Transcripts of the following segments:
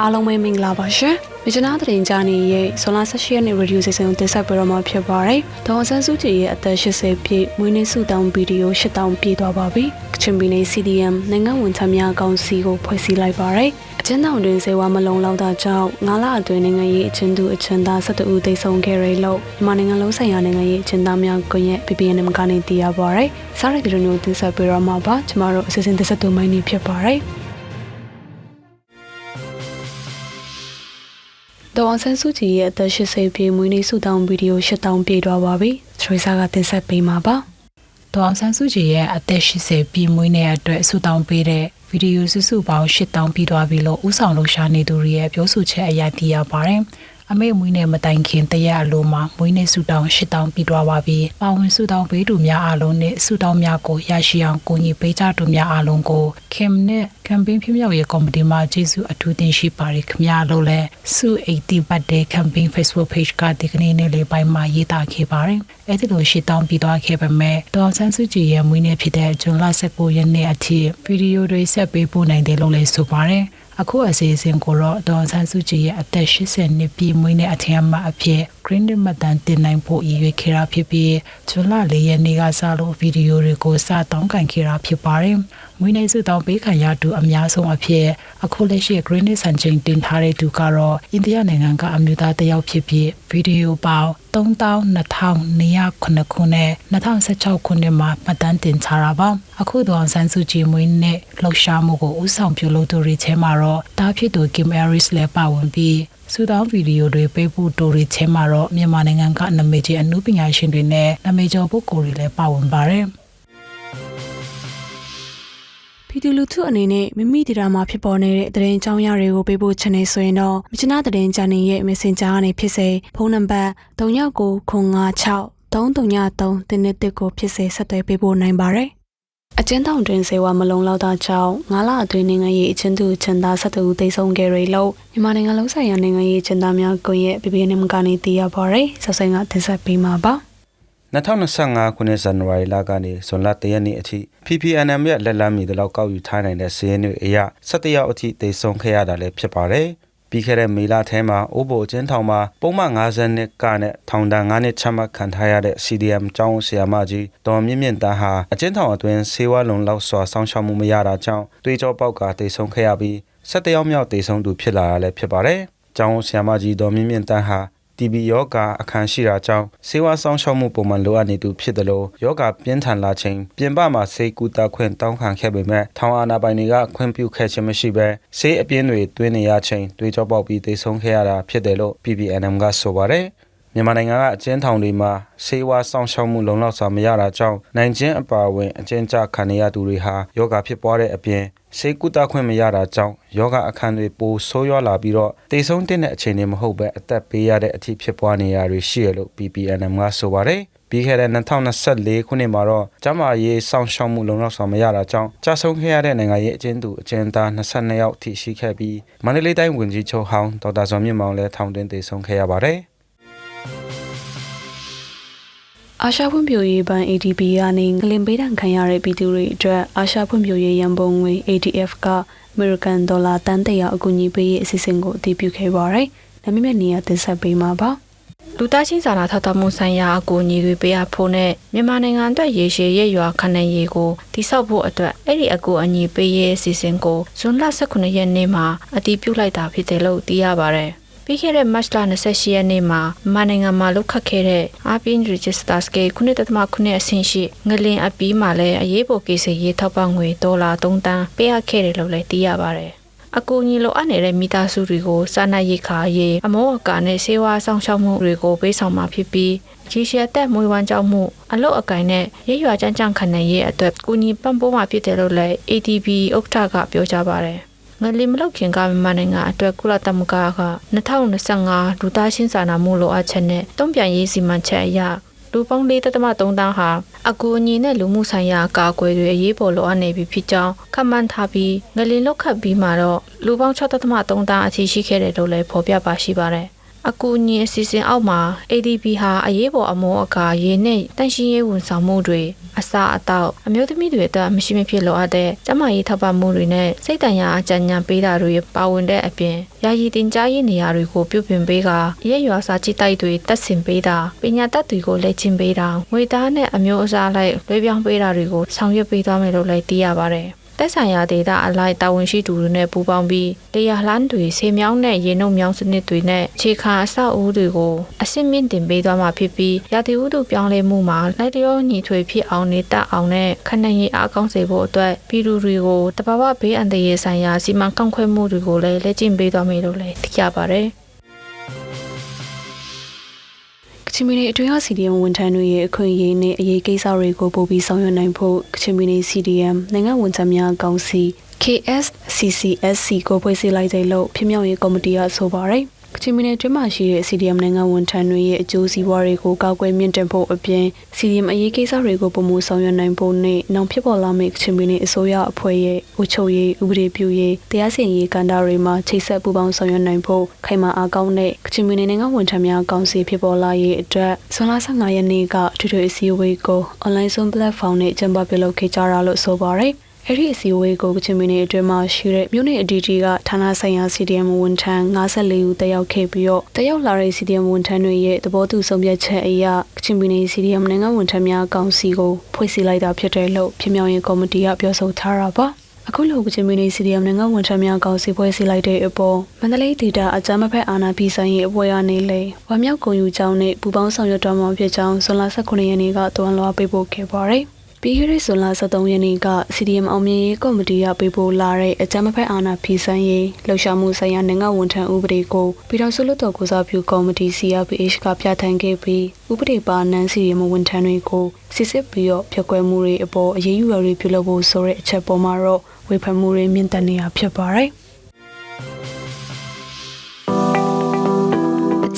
အားလုံးပဲမင်္ဂလာပါရှင်။မြချနာသတင်းကြားနေရဲ့ဇွန်လ18ရက်နေ့ရေဒီယိုစီစဉ်ကိုတင်ဆက်ပေးတော့မှာဖြစ်ပါတယ်။ဒေါ်အောင်ဆန်းစုကြည်ရဲ့အသက်80ပြည့်မွေးနေ့ဆုတောင်းဗီဒီယို8000ပြည့်သွားပါပြီ။ကချင်ပြည်နယ် CDM နိုင်ငံဝန်ထမ်းများအကောင့်စီကိုဖွဲ့စည်းလိုက်ပါတယ်။အကျဉ်းထောင်တွင်စေဝါမလုံလောက်တာကြောင့်ငါးလအတွင်းနိုင်ငံရေးအကျဉ်းသူအကျဉ်းသား12ဦးသေဆုံးခဲ့ရလို့မြန်မာနိုင်ငံလုံးဆိုင်ရာနိုင်ငံရေးအကျဉ်းသားများကွန်ရက် PPNM ကနေတည်ရပါတယ်။စားရဗီဒီယိုကိုတင်ဆက်ပေးတော့မှာပါ။ကျမတို့အစီအစဉ်တင်ဆက်သူမိုင်းနေဖြစ်ပါတယ်။ ဒေါ်အောင်ဆန်းစုကြည်ရဲ့အသက်80ပြည့်မွေးနေ့ဆုတောင်းဗီဒီယို8000ပြည့်သွားပါပြီ။ထရီဆာကတင်ဆက်ပေးမှာပါ။ဒေါအောင်ဆန်းစုကြည်ရဲ့အသက်80ပြည့်မွေးနေ့အတွက်ဆုတောင်းပေးတဲ့ဗီဒီယိုစုစုပေါင်း8000ပြီးသွားပြီလို့ဥဆောင်လှူရှာနေသူတွေရဲ့ပြောဆိုချက်အရသိရပါတယ်။ အမေမွေးနေ့မတိုင်ခင်တရက်အလိုမှာမွေးနေ့ဆုတောင်း8000ပြီးသွားပါပြီ။ပါဝင်ဆုတောင်းပေးသူများအားလုံးနဲ့ဆုတောင်းများကိုရရှိအောင်ကူညီပေးကြသူများအားလုံးကိုခင်နဲ့ campaign ဖြစ်မြောက်ရေးကော်မတီမှကျေးဇူးအထူးတင်ရှိပါတယ်ခင်ဗျာလို့လည်းစု80 birthday campaign Facebook page ကဒီကနေ့နေ့လေးပိုင်းမှာရေးသားခဲ့ပါတယ်။အဲ့ဒီလိုရှေ့တောင်းပြီးသွားခဲ့ပေမဲ့ဒေါအောင်ဆန်းစုကြည်ရဲ့မွေးနေ့ဖြစ်တဲ့ဇွန်လ19ရက်နေ့အထိဗီဒီယိုတွေဆက်ပေးပို့နိုင်တယ်လို့လည်းဆိုပါတယ်။ အခုအစီအစဉ်ကိုတော့ဒေါအောင်ဆန်းစုကြည်ရဲ့အသက်80နှစ်ပြည့်မွေးနေ့အထင်အမှတ်အဖြစ် Green Day မှတ်တမ်းတင်နိုင်ဖို့ရည်ရွယ်ခဲ့တာဖြစ်ပြီးဇွန်လ၄ရက်နေ့ကစလို့ဗီဒီယိုတွေကိုစတောင်းခံခဲ့တာဖြစ်ပါတယ်။မွေးနေ့ဆုတောင်းပေးခံရသူအများဆုံးအဖြစ်အခုလက်ရှိ Green Day စံချိန်တင်ထားတဲ့သူကတော့အိန္ဒိယနိုင်ငံကအမျိုးသားတစ်ယောက်ဖြစ်ပြီးဗီဒီယိုပေါင်း3209ခုနဲ့2016ခုနှစ်မှာမှတ်တမ်းတင်ထားတာပါအခုတော့ဆန်းစုကြည်မွေးနေ့လှုပ်ရှားမှုကိုဥဆောင်ပြုလုပ်သူတွေထဲမှာတော့တားဖြစ်သူ Kim Harris လည်းပါဝင်ပြီးစူတောင်းဗီဒီယိုတွေပေးဖို့တိုတွေထဲမှာတော့မြန်မာနိုင်ငံကနာမည်ကြီးအမှုပညာရှင်တွေနဲ့နာမည်ကျော်ပုဂ္ဂိုလ်တွေလည်းပါဝင်ပါတယ် ပြည်သူလူထုအနေနဲ့မိမိဒေတာမှာဖြစ်ပေါ်နေတဲ့သတင်းကြောင်းရတွေကိုပေးပို့ချင်နေဆိုရင်တော့မြချနာသတင်းချန်နယ်ရဲ့ Messenger ကနေဖြစ်စေဖုန်းနံပါတ်3996 333တင်းတစ်ကိုဖြစ်စေဆက်သွယ်ပေးပို့နိုင်ပါတယ်။အကျဉ်းထောင်တွင်စေဝါမလုံလောက်တာကြောင့်ငါးလအတွင်းနိုင်ငံရေးအချင်းသူချန်သားဆက်သူသိဆုံးခဲ့ရလို့မြန်မာနိုင်ငံလုံးဆိုင်ရာနိုင်ငံရေးချန်သားများကွန်ရက် PPNM ကနေတည်ရပါတယ်။ဆက်ဆိုင်ကတင်ဆက်ပေးမှာပါ။ 2025ခုနှစ်ဇန်နဝါရီလကနေဇွန်လ3ရက်နေ့အထိ PPNM ရဲ့လက်လန်းမီတလောက်ကောက်ယူထားနိုင်တဲ့စည်ရင်းတွေအရ17ရောက်အထိတိတ်ဆုံးခဲ့ရတာလည်းဖြစ်ပါတယ်။ပြီးခဲ့တဲ့မေလထဲမှာအိုးဘိုအချင်းထောင်မှာပုံမှန်50နှစ်ကနဲ့ထောင်ဒဏ်9နှစ်ချမှတ်ခံထားရတဲ့ CDM ကျောင်းဆရာမကြီးဒေါ်မြင့်မြင့်တန်းဟာအချင်းထောင်အတွင်းဆေးဝါးလုံလောက်စွာစောင့်ရှောက်မှုမရတာကြောင့်တွေးကြောပေါက်ကတိတ်ဆုံးခဲ့ရပြီး17ရောက်မြောက်တိတ်ဆုံးသူဖြစ်လာတာလည်းဖြစ်ပါတယ်။ကျောင်းဆရာမကြီးဒေါ်မြင့်မြင့်တန်းဟာ TB ယောဂအခန်းရှိတာကြောင့်ဆေးဝါးဆောင်ရှောက်မှုပုံမှန်လိုအပ်နေသူဖြစ်တယ်လို့ယောဂပြင်းထန်လာချိန်ပြင်ပမှာဆေးကူတာခွင့်တောင်းခံခဲ့ပေမဲ့ထောင်အာဏာပိုင်တွေကခွင့်ပြုခဲ့ခြင်းမရှိဘဲဆေးအပြင်းတွေတွင်းနေရချိန်တွေးကြောပေါက်ပြီးသေဆုံးခဲ့ရတာဖြစ်တယ်လို့ PPNM ကဆိုပါတယ် မြန်မာနိုင်ငံကအကျဉ်းထောင်တွေမှာဆေးဝါးဆောင်ရှောက်မှုလုံလောက်စွာမရတာကြောင့်နိုင်ကျဉ်အပါအဝင်အကျဉ်းချခံနေရသူတွေဟာယောဂဖြစ်ပွားတဲ့အပြင်ဆေးကုသခွင့်မရတာကြောင့်ယောဂအခန်းတွေပိုဆိုးရွားလာပြီးတော့တေဆုံးတဲ့အခြေအနေမဟုတ်ပဲအသက်ပေးရတဲ့အထိဖြစ်ပွားနေရတွေရှိရလို့ PPNM ကဆိုပါတယ်ပြီးခဲ့တဲ့2024ခုနှစ်မှာတော့ကျမရေးစောင့်ရှောက်မှုလုံလောက်စွာမရတာကြောင့်ကြာဆုံးခဲ့ရတဲ့နိုင်ငံရေးအကျဉ်းသူအကျဉ်းသား22ယောက်ထိရှိခဲ့ပြီးမန္တလေးတိုင်းဝန်ကြီးချုပ်ဟောင်းဒေါက်တာဇော်မြင့်မောင်လည်းထောင်တွင်းတေဆုံးခဲ့ရပါတယ် အာရှဖွံ့ဖြိုးရေးဘဏ် ADB ကနေငလင်ပေးတံခံရတဲ့ပြည်သူတွေအတွက်အာရှဖွံ့ဖြိုးရေးရန်ပုံငွေ ADF ကအမေရိကန်ဒေါ်လာတန်တရာအကူအညီပေးရေးအစီအစဉ်ကိုအတည်ပြုခဲ့ပါတယ်။ဒါပေမဲ့နေရာတင်ဆက်ပေးမှာပါ။လူသားချင်းစာနာထောက်ထားမှုဆိုင်ရာအကူအညီတွေပေးအပ်ဖို့နဲ့မြန်မာနိုင်ငံအတွက်ရေရှည်ရရွာခဏရေးကိုတိစောက်ဖို့အတွက်အဲ့ဒီအကူအညီပေးရေးအစီအစဉ်ကိုဇွန်လ18ရက်နေ့မှာအတည်ပြုလိုက်တာဖြစ်တယ်လို့သိရပါတယ်။ ပြီးခဲ့တဲ့ March လ28ရက်နေ့မှာမြန်မာနိုင်ငံမှာလုတ်ခတ်ခဲ့တဲ့ Arpin Register Scale 9.9အဆင့်ရှိငလင်အပီးမှာလည်းအရေးပေါ်ကိစ္စရေးထောက်ပံ့ငွေဒေါ်လာ3တန်းပေးအပ်ခဲ့တယ်လို့လည်းသိရပါတယ်။အကူအညီလိုအပ်နေတဲ့မိသားစုတွေကိုစားနပ်ရိက္ခာရေးအမောအကာနဲ့ဆေးဝါးဆောင်ရှောက်မှုတွေကိုပေးဆောင်မှာဖြစ်ပြီးကြီးရှည်သက်မွေးဝမ်းကြောင်းမှုအလုတ်အကင်နဲ့ရရွာကြမ်းကြမ်းခံနိုင်ရေးအတွက်ကူညီပံ့ပိုးမှာဖြစ်တယ်လို့လည်း ATB ဥက္ကဋ္ဌကပြောကြားပါတယ်။ ငလီမလောက်ခင်ကမြန်မာနိုင်ငံအတွက်ကုလသမဂ္ဂက2025လူသားချင်းစာနာမှုလိုအပ်ချက်နဲ့တုံ့ပြန်ရေးစီမံချက်အရလူပေါင်း4.3တန်းဟာအကူအညီနဲ့လူမှုဆိုင်ရာအကာအကွယ်တွေအရေးပေါ်လိုအပ်နေပြီဖြစ်ကြောင်းခန့်မှန်းထားပြီးငလင်လောက်ခတ်ပြီးမှတော့လူပေါင်း6.3တန်းအထိရှိခဲ့တယ်လို့လည်းဖော်ပြပါရှိပါတယ်။ အအကူအညီအစီအစဉ်အောက်မှာ ADB ဟာအရေးပေါ်အမောအကာရေနဲ့တန့်ရှင်းရေးဝန်ဆောင်မှုတွေအစာအသောက်အမျိုးသမီးတွေအတွက်မရှိမဖြစ်လိုအပ်တဲ့ကျန်းမာရေးထောက်ပံ့မှုတွေနဲ့စိတ်တန်ရာအကြံဉာဏ်ပေးတာတွေပါဝင်တဲ့အပြင်ယာယီတင်ကြားရေးနေရာတွေကိုပြုပြင်ပေးကရဲရွာစာကြည့်တိုက်တွေတက်ဆင်ပေးတာပညာတတ်တွေကိုလက်ချင်းပေးတာငွေသားနဲ့အမျိုးအစားလိုက်လွှဲပြောင်းပေးတာတွေကိုဆောင်ရွက်ပေးသွားမယ်လို့လည်းသိရပါတယ် တက်ဆိုင်ရာဒေတာအလိုက်တာဝန်ရှိသူတွေနဲ့ပူးပေါင်းပြီးလေယာလှမ်းတွေဆေမြောင်းနဲ့ရေနှုတ်မြောင်းစနစ်တွေနဲ့ခြေခံအဆောက်အဦတွေကိုအစစ်မြင့်တင်ပေးသွားမှာဖြစ်ပြီးရာသီဥတုပြောင်းလဲမှုမှာလိုက်လျောညီထွေဖြစ်အောင်နေတတ်အောင်နဲ့ခဏရည်အားကောင်းစေဖို့အတွက်ပြည်သူတွေကိုတဘာဝဘေးအန္တရာယ်ဆိုင်ရာစီမံခန့်ခွဲမှုတွေကိုလည်းလက်ကျင့်ပေးသွားမယ်လို့လည်းသိရပါတယ်။ ချင်ပြည်နယ်အတွင်းက CDM ဝန်ထမ်းတွေရဲ့အခွင့်အရေးနဲ့အရေးကိစ္စတွေကိုပို့ပြီးဆောင်ရွက်နိုင်ဖို့ကချင်ပြည်နယ် CDM နိုင်ငံဝန်ထမ်းများကောင်စီ KSCCSC ကိုဖွဲ့စည်းလိုက်တဲ့လို့ဖြစ်မြောက်ရေးကော်မတီကဆိုပါတယ်။ ကချင်ပြည်နယ်တွင်းမှာရှိတဲ့ CDM နိုင်ငံဝန်ထမ်းတွေရဲ့အကျိုးစီးပွားတွေကိုကာကွယ်မြင့်တင်ဖို့အပြင် CDM အရေးကိစ္စတွေကိုပုံမှုဆောင်ရွက်နိုင်ဖို့နဲ့နောက်ဖြစ်ပေါ်လာမယ့်ကချင်ပြည်နယ်အစိုးရအဖွဲ့ရဲ့အုပ်ချုပ်ရေးဥပဒေပြုရေးတရားစီရင်ရေးကဏ္ဍတွေမှာချိတ်ဆက်ပူးပေါင်းဆောင်ရွက်နိုင်ဖို့ခိုင်မာအားကောင်းတဲ့ကချင်ပြည်နယ်နိုင်ငံဝန်ထမ်းများကောင်စီဖြစ်ပေါ်လာရေးအတွက်ဇွန်လ15ရက်နေ့ကထူးထူးအစည်းအဝေးကို online Zoom platform နဲ့ကျင်းပပြုလုပ်ခဲ့ကြတာလို့ဆိုပါတယ်။ အဲ့ဒီအစည်းအဝေးကိုကချင်ပြည်နယ်အတွင်းမှာရှိတဲ့မြို့နယ်အတီးတီကဌာနဆိုင်ရာ CDM ဝန်ထမ်း54ဦးတက်ရောက်ခဲ့ပြီးတော့တက်ရောက်လာတဲ့ CDM ဝန်ထမ်းတွေရဲ့သဘောတူဆုံးဖြတ်ချက်အရကချင်ပြည်နယ် CDM နိုင်ငံဝန်ထမ်းများကောင်စီကိုဖွဲ့စည်းလိုက်တာဖြစ်တယ်လို့ပြည်မြောင်ရေးကော်မတီကပြောဆိုထားတာပါအခုလိုကချင်ပြည်နယ် CDM နိုင်ငံဝန်ထမ်းများကောင်စီဖွဲ့စည်းလိုက်တဲ့အပေါ်မန္တလေးဒေတာအကြမ်းမဖက်အာဏာပြည်ဆိုင်ရေးအဖွဲ့အနေနဲ့ဝါမြောက်ဂုံယူကြောင်းနဲ့ပူပေါင်းဆောင်ရွက်တော်မှာဖြစ်ကြောင်းဇွန်လ18ရက်နေ့ကတွန်းလွှာပေးပို့ခဲ့ပါတယ် ပြီးခဲ့တဲ့ဇွန်လ23ရက်နေ့က CDM အောင်မြင်ရေးကော်မတီကပေးပို့လာတဲ့အကြမ်းမဖက်အာဏာဖီဆန်ရေးလှုပ်ရှားမှုဆိုင်ရာနိုင်ငံဝန်ထမ်းဥပဒေကိုပြည်ထောင်စုလွှတ်တော်ကိုစားပြုကော်မတီ CRPH ကပြဋ္ဌာန်းခဲ့ပြီးဥပဒေပါနန်း CDM ဝန်ထမ်းတွေကိုစစ်စစ်ပြီးတော့ဖြတ်ကွဲမှုတွေအပေါ်အရေးယူရတွေပြုလုပ်ဖို့ဆိုတဲ့အချက်ပေါ်မှာတော့ဝေဖန်မှုတွေမြင့်တက်နေတာဖြစ်ပါတယ်။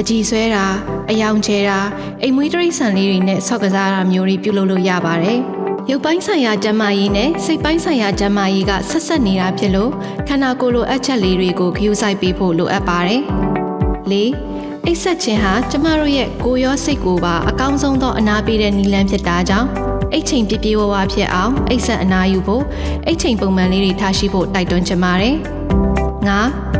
ပကြည်ဆွဲတာအယောင်ကျဲတာအိမ်မွေးတရိတ်ဆန်လေးတွေနဲ့ဆော့ကစားတာမျိုးတွေပြုလုပ်လို့ရပါတယ်။ရုပ်ပိုင်းဆိုင်ရာကျန်းမာရေးနဲ့စိတ်ပိုင်းဆိုင်ရာကျန်းမာရေးကဆက်ဆက်နေတာဖြစ်လို့ခန္ဓာကိုယ်လိုအပ်ချက်လေးတွေကိုဂရုစိုက်ပေးဖို့လိုအပ်ပါတယ်။၄အိတ်ဆက်ခြင်းဟာကျမတို့ရဲ့ကိုယ်ရောစိတ်ကိုပါအကောင်းဆုံးသောအနာပေးတဲ့နည်းလမ်းဖြစ်တာကြောင့်အိတ်ချိန်ပြပြဝဝဖြစ်အောင်အိတ်ဆက်အနာယူဖို့အိတ်ချိန်ပုံမှန်လေးတွေထားရှိဖို့တိုက်တွန်းချင်ပါတယ်။၅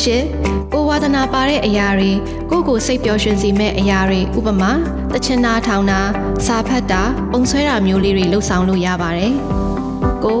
ရှစ်ကိုဝါသနာပါတဲ့အရာတွေကိုယ့်ကိုစိတ်ပျော်ရွှင်စေမဲ့အရာတွေဥပမာတချင်နာထောင်တာစာဖတ်တာပုံဆွဲတာမျိုးလေးတွေလှုပ်ဆောင်လို့ရပါတယ်။ကို